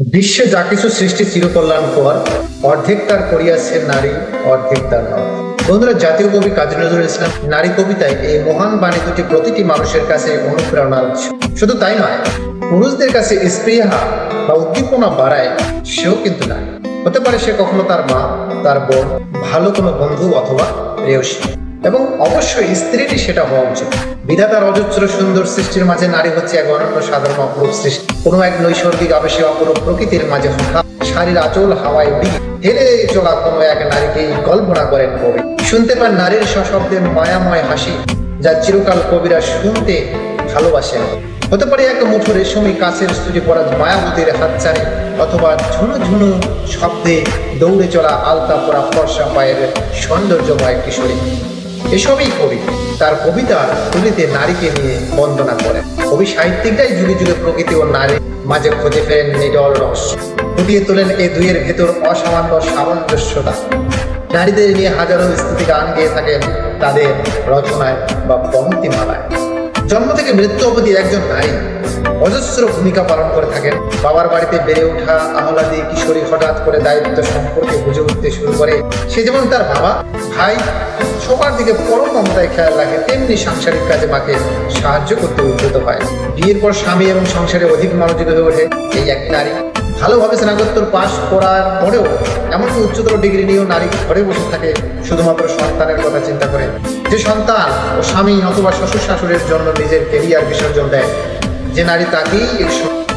বিশ্বে যা কিছু সৃষ্টি চিরকল্যাণকর অর্ধেক তার করিয়াছে নারী, অর্ধেক তার নয় বন্ধুরা, জাতীয় কবি কাজী নজরুল ইসলাম নারী কবিতায় এই মহান বাণী দুটি প্রতিটি মানুষের কাছে অনুপ্রেরণা উৎস শুধু তাই নয়, পুরুষদের কাছে স্পৃহা বা উদ্দীপনা বাড়ায় সেও কিন্তু না হতে পারে সে কখনো তার মা, তার বোন, ভালো কোনো বন্ধু অথবা প্রেয়সী। এবং অবশ্যই স্ত্রীরই সেটা হওয়া উচিত। বিধাতার অজস্র সুন্দর সৃষ্টির মাঝে নারী হচ্ছে এক অনন্য সাধারণ অপরূপ সৃষ্টি। কোনো এক নৈসর্গিক আবেশে অপরূপ প্রকৃতির মাঝে হঠাৎ শাড়ির আচল হাওয়ায় উড়িয়ে হেলে চলা কোনো এক নারীকেই কল্পনা করেন কবি। শুনতে পান নারীর সশব্দে মায়াময় হাসি, যা চিরকাল কবিরা শুনতে ভালোবাসেন। হতে পারে এক মুঠো রেশমি কাছের স্তূপে পড়া মায়াবতীর হাতছানি, অথবা ঝুনু ঝুনু শব্দে দৌড়ে চলা আলতা পরা ফর্সা পায়ের সৌন্দর্যময় কিশোরী। এসবই কবি। তার কবিতার তুলিতে নারীকে নিয়ে বন্দনা করেন। কবি সাহিত্যিকরাই যুগে যুগে প্রকৃতি ও নারী মাঝে খুঁজে ফেরেন নিডল রস ফুটিয়ে তোলেন এই দুইয়ের ভেতর অসামান্য সামঞ্জস্যতা। নারীদের নিয়ে হাজারো স্থিতি গান গেয়ে থাকেন তাদের রচনায় বা পঙ্ক্তিমালায়। জন্ম থেকে মৃত্যু অবধি একজন নারী অজস্র ভূমিকা পালন করে থাকেন। বাবার বাড়িতে বেড়ে ওঠা আহ্লাদি কিশোরী হঠাৎ করে দায়িত্ব সম্পর্কে বুঝে উঠতে শুরু করে। সে যেমন তার বাবা, ভাই, সবার দিকে পরম মমতায় খেয়াল রাখে, তেমনি সাংসারিক কাজে মাকে সাহায্য করতে উদ্যত হয়। বিয়ের পর স্বামী এবং সংসারে অধিক মনোযোগী হয়ে ওঠে এই এক নারী। ভালোভাবে স্নাতকোত্তর পাশ করার পরেও এমনকি উচ্চতর ডিগ্রি নিয়েও নারী ঘরে বসে থাকে শুধুমাত্র সন্তানের কথা চিন্তা করে। যে সন্তান ও স্বামী অথবা শ্বশুর শাশুড়ির জন্য নিজের কেরিয়ার বিসর্জন দেয়, যে নারী তাকেই এই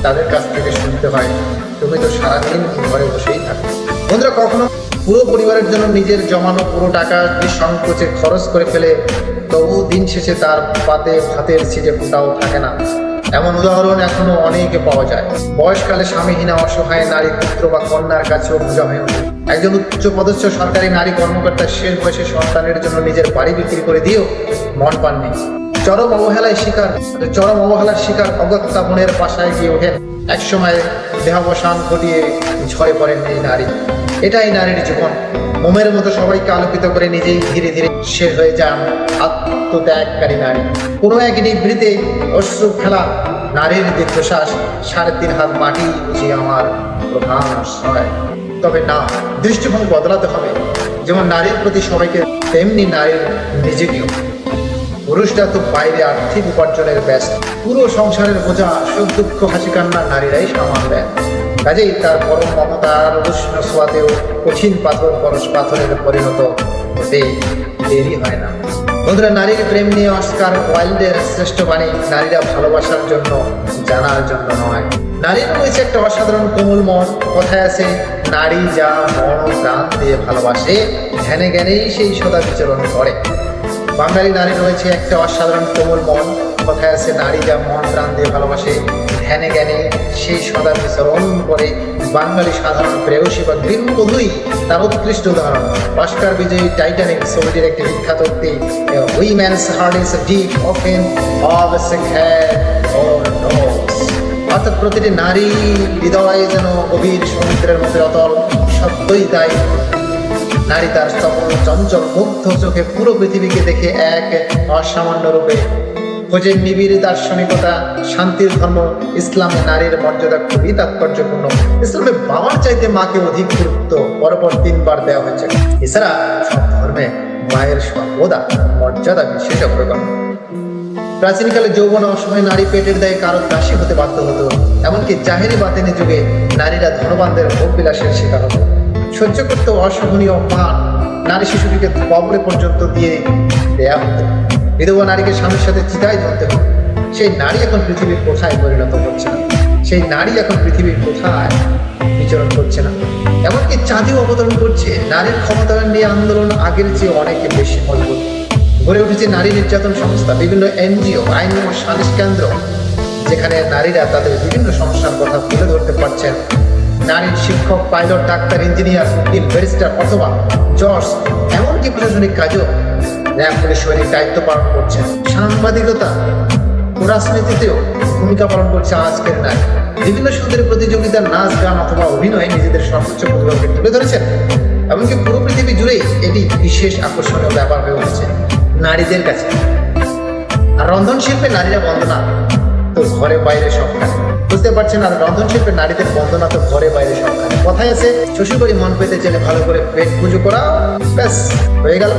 তাদের কাছ থেকে শুনতে হয়। তুমি তো সারাদিন ঘরে বসেই থাকো। বন্ধুরা, কখনো পুরো পরিবারের জন্য নিজের জমানো পুরো টাকা সংকোচে খরচ করে ফেলে তবু দিন শেষে তার পাতে ভাতের ছিটে ফোটাও থাকে না। এমন উদাহরণ এখনও অনেকে পাওয়া যায়। বয়সকালে স্বামীহীনা অসহায় নারী, পুত্র বা কন্যার কাছেও বোঝা হয়ে। ওঠে একজন উচ্চ পদস্থ সরকারি নারী কর্মকর্তা শেষ বয়সে সন্তানের জন্য নিজের বাড়ি বিক্রি করে দিয়েও মন পাননি। চরম অবহেলায় শিকার, চরম অবহেলার শিকার অগত্যা বোনের পাশায় গিয়ে ওঠেন। একসময় দেহাবসান ঘটিয়ে ঝরে পড়েন এই নারী। এটাই নারীর জীবন। মোমের মতো সবাইকে আলোকিত করে নিজেই ধীরে ধীরে শেষ হয়ে যান আত্মত্যাগকারী নারী। কোনো এক নিবৃতে অশ্রু ফেলা নারীর দীর্ঘশ্বাস, সাড়ে তিন হাত মাটি বুঝি আমার প্রধান আশ্রয়। তবে না, দৃষ্টিভঙ্গি বদলাতে হবে। যেমন নারীর প্রতি সবাইকে তেমনি নারীর নিজেকেও। পুরুষরা তো বাইরে আর্থিক উপার্জনের ব্যস্ত। পুরো সংসারের বোঝা সুখ দুঃখ হাসি কান্না নারীরাই সামাল দেন কাজেই তার পরম মমতার উষ্ণ সোয়াতেও কঠিন পাথর পরশ পাথরের পরিণত হতে দেরি হয় না। বন্ধুরা, নারীর প্রেম নিয়ে অস্কার ওয়াইল্ডের শ্রেষ্ঠ বাণী নারীরা ভালোবাসার জন্য, জানার জন্য নয়। নারীর রয়েছে একটা অসাধারণ কোমল মন। কথায় আছে, নারী যা মন প্রাণ দিয়ে ভালোবাসে, ধ্যানে জ্ঞানেই সেই সদা বিচরণ করে। বাঙালি নারী রয়েছে একটা অসাধারণ কোমল মন। আছে, নারী যা মন প্রাণ দিয়ে ভালোবাসে, ধ্যানে জ্ঞানে সেই সদা বিচরণ করে। বাঙালি সাধারণ প্রেয়সী বা গৃহবধূই তার উৎকৃষ্ট উদাহরণ। অস্কার বিজয়ী টাইটানিক ছবিটির একটি বিখ্যাত উক্তি woman's heart is deep of অর্থাৎ প্রতিটি নারী হৃদয় যেন গভীর সমুদ্রের মধ্যে অতল সত্যই তাই। নারী তার চপল চঞ্চল, মুগ্ধ চোখে পুরো পৃথিবীকে দেখে এক অসামান্য রূপে। খোঁজের নিবিড় দার্শনিকতা, শান্তির ধর্ম, ইসলামে নারীর মর্যাদা খুবই তাৎপর্যপূর্ণ। ইসলামে বাবার চাইতে মাকে অধিক গুরুত্ব পরপর তিনবার দেওয়া হয়েছে। এছাড়া সব ধর্মে মায়ের সর্বদা মর্যাদা বিশেষ অগ্রগণ্য। প্রাচীনকালে যৌবন অসময়ে নারী পেটের দায়ে কারও দাসী হতে বাধ্য হতো, এমনকি জাহেরি বাতেনি যুগে নারীরা ধনবানদের ভোগ বিলাসের শিকার হতো। সহ্য করতে অসহনীয় মান নারী শিশুটিকে কবরে পর্যন্ত দিয়ে দেয়া হতো। বিধবা নারীকে স্বামীর সাথে চিতায় ধরতে হতো। সেই নারী এখন পৃথিবীর কোথায় পরিণত হচ্ছে না? সেই নারী এখন পৃথিবীর কোথায় বিচরণ করছে না? এমনকি চাঁদেও অবতরণ করছে, নারীর ক্ষমতায়ন নিয়ে আন্দোলন আগের চেয়ে অনেক বেশি মজবুত। গড়ে উঠেছে নারী নির্যাতন সংস্থা, বিভিন্ন এনজিও, আইন ও সালিশ কেন্দ্র, যেখানে নারীরা তাদের বিভিন্ন সমস্যার কথা তুলে ধরতে পারছেন। নারীর শিক্ষক পাইলট ডাক্তার ইঞ্জিনিয়ার উকিল ব্যারিস্টার অথবা জজ, এমনকি প্রশাসনিক কাজও র্যাব পুলিশ সৈনিক দায়িত্ব পালন করছেন সাংবাদিকতা রাজনীতিতেও ভূমিকা পালন করছে আজকের নারী বিভিন্ন সুন্দর প্রতিযোগিতার নাচ, গান অথবা অভিনয়ে নিজেদের সর্বোচ্চ প্রতিভাকে তুলে ধরেছেন। এমনকি পুরো পৃথিবী জুড়েই এটি বিশেষ আকর্ষণীয় ব্যাপার হয়ে উঠেছে নারীদের কাছে। আর রন্ধন শিল্পে নারীরা বন্দনা তো ঘরে বাইরে সবখানে বুঝতে পারছেন আর রন্ধন শিল্পে নারীদের বন্দনা তো ঘরে বাইরে সবখানে কথায় আছে, শ্বশুরবাড়ি মন পেতে চাইলে ভালো করে পেট পুজো করা ব্যাস, হয়ে গেল।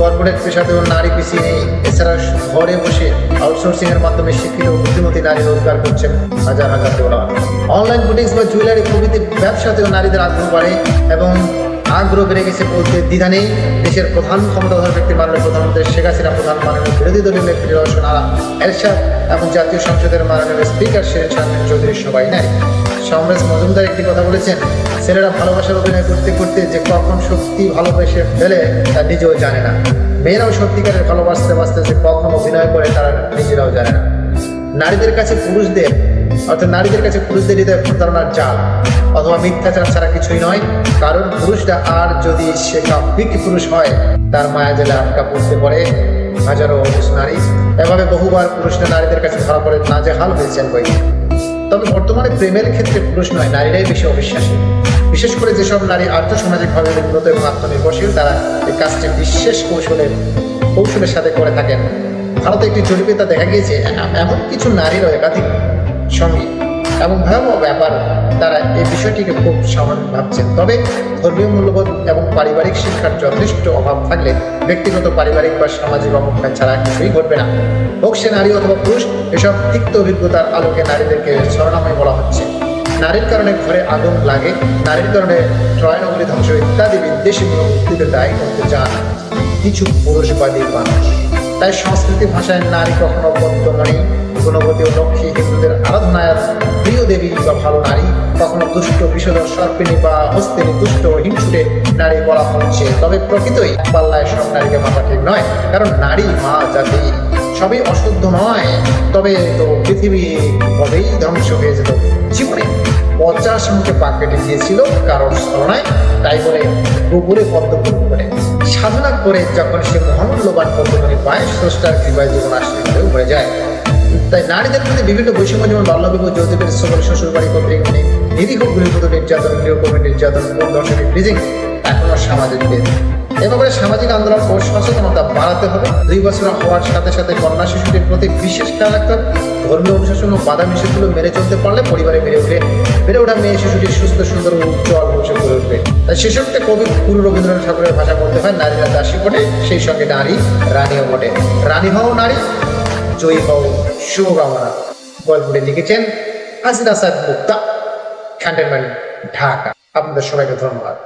কর্পোরেট পেশাতেও নারী পিছিয়ে নেই। এছাড়া ঘরে বসে আউটসোর্সিং এর মাধ্যমে শিক্ষিত বুদ্ধিমতী নারী রোজগার করছেন হাজার হাজার ডলার। অনলাইন বুটিক্স বা জুয়েলারি প্রভৃতি ব্যবসাতেও নারীদের আগ্রহ বাড়ে এবং আগ্রহ বেড়ে গেছে বলতে দ্বিধা নেই। দেশের প্রধান ক্ষমতাধর ব্যক্তি মাননীয় প্রধানমন্ত্রী হাসিনা প্রধান মাননীয় বিরোধী দলীয় নেত্রী এরশাদ এবং জাতীয় সংসদের মাননীয় স্পিকার সবাই মজুমদার একটি কথা বলেছেন, ছেলেরা ভালোবাসার অভিনয় করতে করতে যে কখন সত্যি ভালোবেসে ফেলে তা নিজেও জানে না। মেয়েরাও সত্যিকারের ভালোবাসতে বাসতে যে কখন অভিনয় করে তারা নিজেরাও জানে না। নারীদের কাছে পুরুষদের অর্থাৎ নারীদের কাছে পুরুষদের হৃদয় প্রতারণার জাল, অথবা মিথ্যাচার ছাড়া কিছুই নয়। কারণ পুরুষটা আর যদি সে কাব্যিক পুরুষ হয়, তার মায়া জেলে আটকা পড়তে পারে হাজারো অবুজ নারী। এভাবে বহুবার পুরুষরা নারীদের কাছে ধরা পড়ে নাজেহাল হয়েছেন বই তবে বর্তমানে প্রেমের ক্ষেত্রে পুরুষ নয়, নারীরাই বেশি অবিশ্বাসী। বিশেষ করে যেসব নারী আর্থসামাজিকভাবে উন্নত এবং আত্মনির্ভরশীল, তারা এই কাজটি বিশেষ কৌশলের কৌশলের সাথে করে থাকেন। ভারতে একটি জরিপে তা দেখা গিয়েছে এমন কিছু নারীরও একাধিক সঙ্গী। এবং ভয়াবহ ব্যাপার, তারা এই বিষয়টিকে খুব স্বাভাবিক ভাবছেন। তবে ধর্মীয় মূল্যবোধ এবং পারিবারিক শিক্ষার যথেষ্ট অভাব থাকলে ব্যক্তিগত, পারিবারিক বা সামাজিক অবক্ষয় ছাড়া কিছুই ঘটবে না। হোক সে নারী অথবা পুরুষ, এসব তিক্ত অভিজ্ঞতার আলোকে নারীদেরকে স্মরণাময় বলা হচ্ছে। নারীর কারণে ঘরে আগুন লাগে, নারীর কারণে ট্রয় নগরী ধ্বংস ইত্যাদি বিদ্বেষী মনোভূতিতে দায়ী করতে চান কিছু পুরুষবাদী মানুষ। তাই সংস্কৃতি ভাষায় নারী কখনো বদ্ধমণি গুণবতী ও লক্ষ্মী হিন্দুদের আরাধনায় প্রিয় দেবী বা ভালো নারী, কখনো দুষ্ট, বিষধর, সর্পিণী বা হস্তিনী দুষ্ট ও হিংসুটে নারী বলা হচ্ছে। তবে প্রকৃতই পাল্লায় সব নারীকে মাথা ঠিক নয়, কারণ নারী মা জাতি সবই অশুদ্ধ নয়। তবে তো পৃথিবী কবেই ধ্বংস হয়ে যেত। জীবনে পঞ্চাশ মুখে পাক কেটে গিয়েছিল কারোর স্মরণায়, তাই বলে গোপুরে পদ্মপুর করে। সাধনা করে যখন সে মহামূল্যবান পদ্মমণি পায়, স্রষ্টার কৃপায় জীবন হয়েও হয়ে যায়। তাই নারীদের প্রতি বিভিন্ন বৈষম্য, যেমন বাল্যবিবাহ, যৌতুকের সকল শ্বশুর বাড়ি কর্তৃক মানে নিরীহ গৃহবধূ, নির্যাতন, গৃহকর্মী, নির্যাতন, কোন দর্শকের ব্রিজিং এখনও সামাজিক বেদ এ ব্যাপারে সামাজিক আন্দোলন ও সচেতনতা বাড়াতে হবে। দুই বছর হওয়ার সাথে সাথে কন্যা শিশুটির প্রতি বিশেষ খেয়াল রাখতে হবে। ধর্মীয় অনুশাসন ও বাধা নিষেধগুলো মেনে চলতে পারলে পরিবারে বেড়ে ওঠে। বেড়ে ওঠা মেয়ে শিশুটি সুস্থ, সুন্দর ও উজ্জ্বল ভবিষ্যৎ গড়ে উঠবে। তাই শেষকটা কবি গুরু রবীন্দ্রনাথ ঠাকুরের ভাষা বলতে হয়, নারীরা দাসী বটে, সেই সঙ্গে নারী রানীও বটে। রানী হও নারী জয়ী হও শুভকামনা গল্পটি লিখেছেন হাসিনা সাদ মুক্তা ক্যান্টনমেন্ট ঢাকা। আপনাদের সবাইকে ধন্যবাদ।